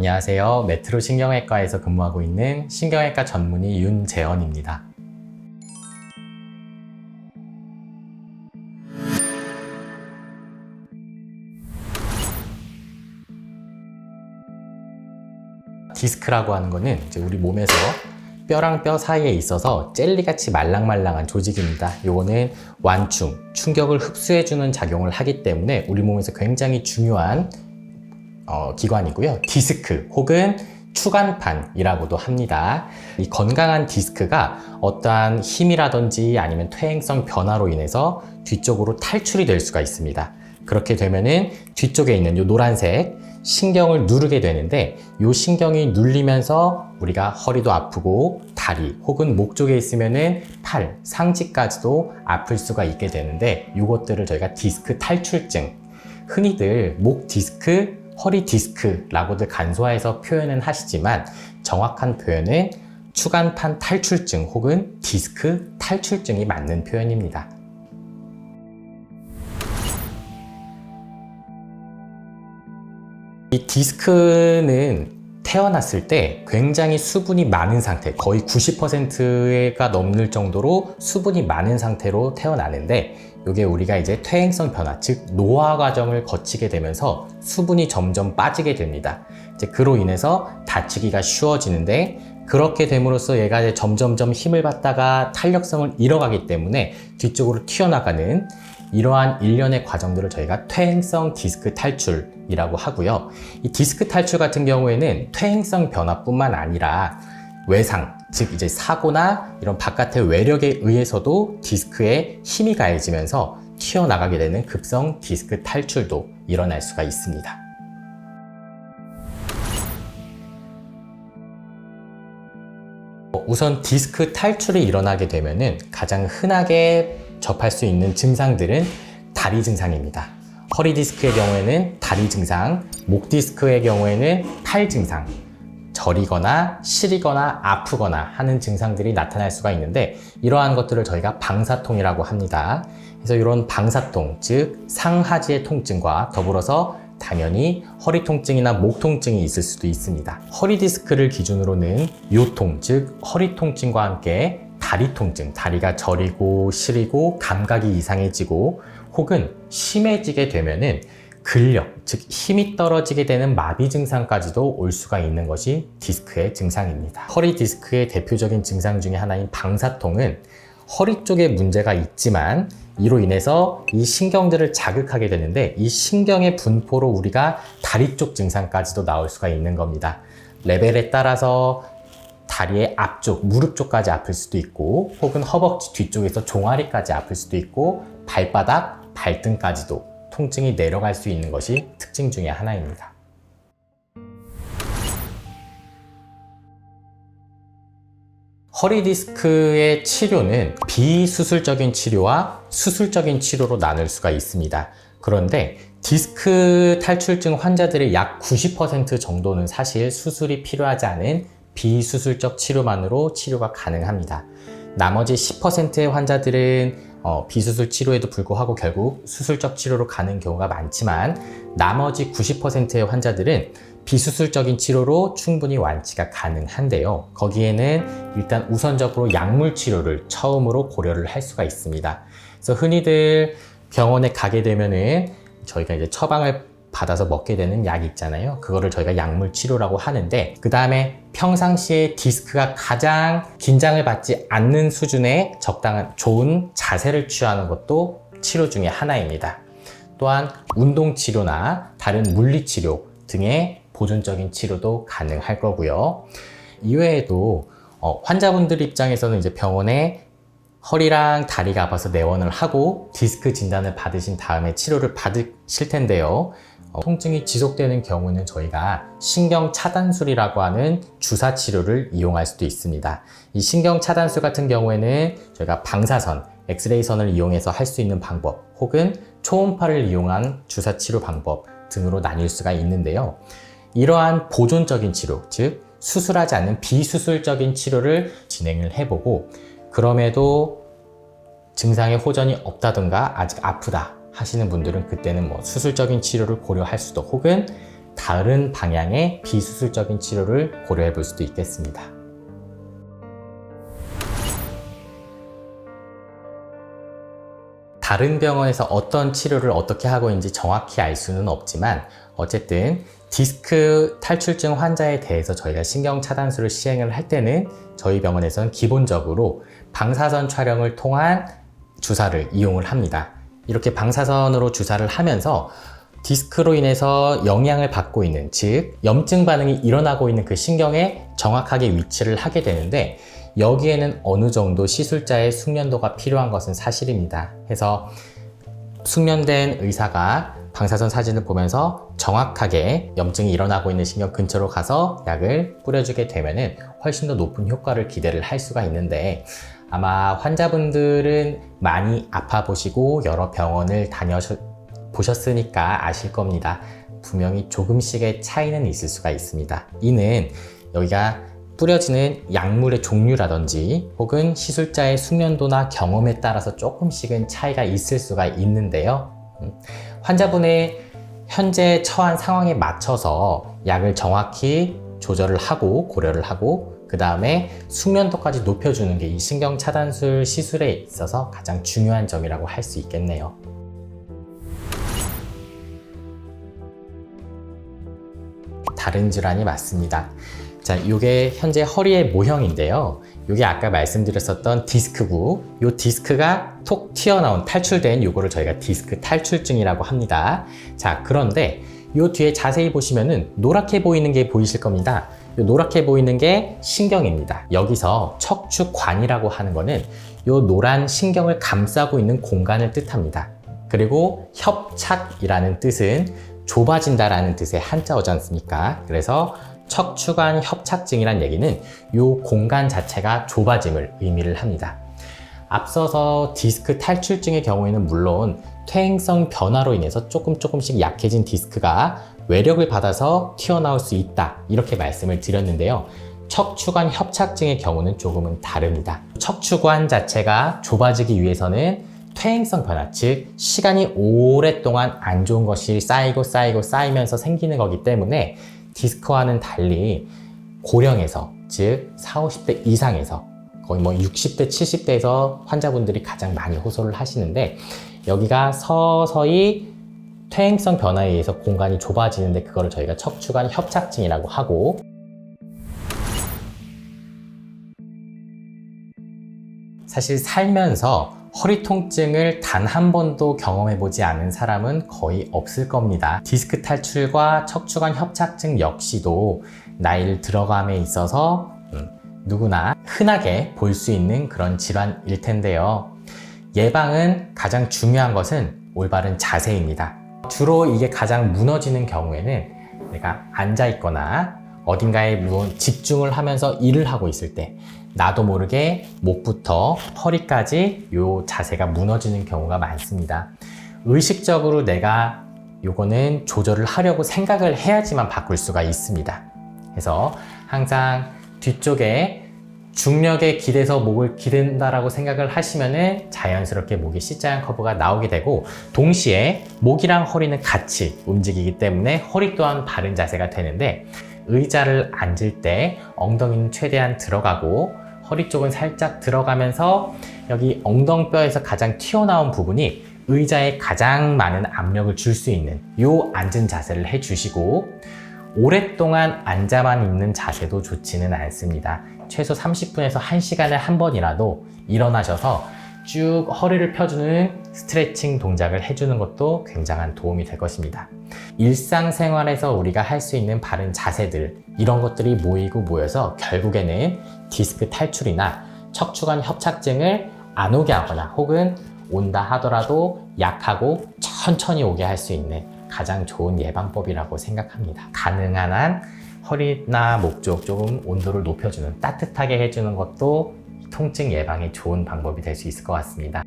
안녕하세요. 메트로 신경외과에서 근무하고 있는 신경외과 전문의 윤재원입니다. 디스크라고 하는 거는 우리 몸에서 뼈랑 뼈 사이에 있어서 젤리같이 말랑말랑한 조직입니다. 요거는 완충, 충격을 흡수해주는 작용을 하기 때문에 우리 몸에서 굉장히 중요한 어, 기관이고요. 디스크 혹은 추간판이라고도 합니다. 이 건강한 디스크가 어떠한 힘이라든지 아니면 퇴행성 변화로 인해서 뒤쪽으로 탈출이 될 수가 있습니다. 그렇게 되면은 뒤쪽에 있는 이 노란색 신경을 누르게 되는데 이 신경이 눌리면서 우리가 허리도 아프고 다리 혹은 목 쪽에 있으면은 팔, 상지까지도 아플 수가 있게 되는데 이것들을 저희가 디스크 탈출증 흔히들 목 디스크, 허리 디스크라고들 간소화해서 표현은 하시지만 정확한 표현은 추간판 탈출증 혹은 디스크 탈출증이 맞는 표현입니다. 이 디스크는 태어났을 때 굉장히 수분이 많은 상태, 거의 90%가 넘는 정도로 수분이 많은 상태로 태어나는데 이게 우리가 이제 퇴행성 변화, 즉 노화 과정을 거치게 되면서 수분이 점점 빠지게 됩니다. 이제 그로 인해서 다치기가 쉬워지는데 그렇게 됨으로써 얘가 이제 점점점 힘을 받다가 탄력성을 잃어가기 때문에 뒤쪽으로 튀어나가는 이러한 일련의 과정들을 저희가 퇴행성 디스크 탈출이라고 하고요. 이 디스크 탈출 같은 경우에는 퇴행성 변화뿐만 아니라 외상, 즉 이제 사고나 이런 바깥의 외력에 의해서도 디스크에 힘이 가해지면서 튀어나가게 되는 급성 디스크 탈출도 일어날 수가 있습니다. 우선 디스크 탈출이 일어나게 되면은 가장 흔하게 접할 수 있는 증상들은 다리 증상입니다. 허리 디스크의 경우에는 다리 증상, 목 디스크의 경우에는 팔 증상, 저리거나 시리거나 아프거나 하는 증상들이 나타날 수가 있는데 이러한 것들을 저희가 방사통이라고 합니다. 그래서 이런 방사통, 즉 상하지의 통증과 더불어서 당연히 허리 통증이나 목 통증이 있을 수도 있습니다. 허리 디스크를 기준으로는 요통, 즉 허리 통증과 함께 다리 통증, 다리가 저리고 시리고 감각이 이상해지고 혹은 심해지게 되면은 근력, 즉 힘이 떨어지게 되는 마비 증상까지도 올 수가 있는 것이 디스크의 증상입니다. 허리 디스크의 대표적인 증상 중에 하나인 방사통은 허리 쪽에 문제가 있지만 이로 인해서 이 신경들을 자극하게 되는데 이 신경의 분포로 우리가 다리 쪽 증상까지도 나올 수가 있는 겁니다. 레벨에 따라서 다리의 앞쪽, 무릎 쪽까지 아플 수도 있고 혹은 허벅지 뒤쪽에서 종아리까지 아플 수도 있고 발바닥, 발등까지도 통증이 내려갈 수 있는 것이 특징 중의 하나입니다. 허리 디스크의 치료는 비수술적인 치료와 수술적인 치료로 나눌 수가 있습니다. 그런데 디스크 탈출증 환자들의 약 90% 정도는 사실 수술이 필요하지 않은 비수술적 치료만으로 치료가 가능합니다. 나머지 10%의 환자들은 어, 비수술 치료에도 불구하고 결국 수술적 치료로 가는 경우가 많지만 나머지 90%의 환자들은 비수술적인 치료로 충분히 완치가 가능한데요. 거기에는 일단 우선적으로 약물 치료를 처음으로 고려를 할 수가 있습니다. 그래서 흔히들 병원에 가게 되면은 저희가 이제 처방을 받아서 먹게 되는 약이 있잖아요. 그거를 저희가 약물 치료라고 하는데 그 다음에 평상시에 디스크가 가장 긴장을 받지 않는 수준의 적당한 좋은 자세를 취하는 것도 치료 중에 하나입니다. 또한 운동 치료나 다른 물리 치료 등의 보존적인 치료도 가능할 거고요. 이외에도 어, 환자분들 입장에서는 이제 병원에 허리랑 다리가 아파서 내원을 하고 디스크 진단을 받으신 다음에 치료를 받으실 텐데요. 어, 통증이 지속되는 경우는 저희가 신경 차단술이라고 하는 주사 치료를 이용할 수도 있습니다. 이 신경 차단술 같은 경우에는 저희가 방사선, 엑스레이 선을 이용해서 할 수 있는 방법 혹은 초음파를 이용한 주사 치료 방법 등으로 나뉠 수가 있는데요. 이러한 보존적인 치료, 즉 수술하지 않는 비수술적인 치료를 진행을 해보고 그럼에도 증상의 호전이 없다든가 아직 아프다 하시는 분들은 그때는 뭐 수술적인 치료를 고려할 수도 혹은 다른 방향의 비수술적인 치료를 고려해 볼 수도 있겠습니다. 다른 병원에서 어떤 치료를 어떻게 하고 있는지 정확히 알 수는 없지만 어쨌든 디스크 탈출증 환자에 대해서 저희가 신경 차단술을 시행을 할 때는 저희 병원에서는 기본적으로 방사선 촬영을 통한 주사를 이용을 합니다. 이렇게 방사선으로 주사를 하면서 디스크로 인해서 영향을 받고 있는, 즉, 염증 반응이 일어나고 있는 그 신경에 정확하게 위치를 하게 되는데, 여기에는 어느 정도 시술자의 숙련도가 필요한 것은 사실입니다. 해서 숙련된 의사가 방사선 사진을 보면서 정확하게 염증이 일어나고 있는 신경 근처로 가서 약을 뿌려주게 되면은 훨씬 더 높은 효과를 기대를 할 수가 있는데 아마 환자분들은 많이 아파 보시고 여러 병원을 다녀 보셨으니까 아실 겁니다. 분명히 조금씩의 차이는 있을 수가 있습니다. 이는 여기가 뿌려지는 약물의 종류라든지 혹은 시술자의 숙련도나 경험에 따라서 조금씩은 차이가 있을 수가 있는데요. 음, 환자분의 현재 처한 상황에 맞춰서 약을 정확히 조절을 하고 고려를 하고 그 다음에 숙련도까지 높여주는 게 이 신경 차단술 시술에 있어서 가장 중요한 점이라고 할 수 있겠네요. 다른 질환이 맞습니다. 자, 이게 현재 허리의 모형인데요. 이게 아까 말씀드렸었던 디스크구. 이 디스크가 톡 튀어나온 탈출된 요거를 저희가 디스크 탈출증이라고 합니다. 자, 그런데 이 뒤에 자세히 보시면은 노랗게 보이는 게 보이실 겁니다. 이 노랗게 보이는 게 신경입니다. 여기서 척추관이라고 하는 거는 이 노란 신경을 감싸고 있는 공간을 뜻합니다. 그리고 협착이라는 뜻은 좁아진다라는 뜻의 한자어지 않습니까? 그래서 척추관 협착증이란 얘기는 이 공간 자체가 좁아짐을 의미를 합니다. 앞서서 디스크 탈출증의 경우에는 물론 퇴행성 변화로 인해서 조금 조금씩 약해진 디스크가 외력을 받아서 튀어나올 수 있다 이렇게 말씀을 드렸는데요. 척추관 협착증의 경우는 조금은 다릅니다. 척추관 자체가 좁아지기 위해서는 퇴행성 변화, 즉 시간이 오랫동안 안 좋은 것이 쌓이고 쌓이고 쌓이면서 생기는 거기 때문에 디스크와는 달리 고령에서 즉 4, 50대 이상에서 거의 뭐 60대, 70대에서 환자분들이 가장 많이 호소를 하시는데 여기가 서서히 퇴행성 변화에 의해서 공간이 좁아지는데 그거를 저희가 척추관 협착증이라고 하고 사실 살면서 허리 통증을 단 한 번도 경험해 보지 않은 사람은 거의 없을 겁니다. 디스크 탈출과 척추관 협착증 역시도 나이를 들어감에 있어서 음, 누구나 흔하게 볼 수 있는 그런 질환일 텐데요. 예방은 가장 중요한 것은 올바른 자세입니다. 주로 이게 가장 무너지는 경우에는 내가 앉아 있거나 어딘가에 집중을 하면서 일을 하고 있을 때 나도 모르게 목부터 허리까지 이 자세가 무너지는 경우가 많습니다. 의식적으로 내가 요거는 조절을 하려고 생각을 해야지만 바꿀 수가 있습니다. 그래서 항상 뒤쪽에 중력에 기대서 목을 기댄다라고 생각을 하시면은 자연스럽게 목이 C자형 커브가 나오게 되고 동시에 목이랑 허리는 같이 움직이기 때문에 허리 또한 바른 자세가 되는데 의자를 앉을 때 엉덩이는 최대한 들어가고 허리 쪽은 살짝 들어가면서 여기 엉덩뼈에서 가장 튀어나온 부분이 의자에 가장 많은 압력을 줄 수 있는 이 앉은 자세를 해주시고 오랫동안 앉아만 있는 자세도 좋지는 않습니다. 최소 30분에서 1시간에 한 번이라도 일어나셔서 쭉 허리를 펴주는 스트레칭 동작을 해주는 것도 굉장한 도움이 될 것입니다. 일상생활에서 우리가 할 수 있는 바른 자세들, 이런 것들이 모이고 모여서 결국에는 디스크 탈출이나 척추관 협착증을 안 오게 하거나 혹은 온다 하더라도 약하고 천천히 오게 할 수 있는 가장 좋은 예방법이라고 생각합니다. 가능한 한 허리나 목 쪽 조금 온도를 높여주는 따뜻하게 해주는 것도 통증 예방에 좋은 방법이 될 수 있을 것 같습니다.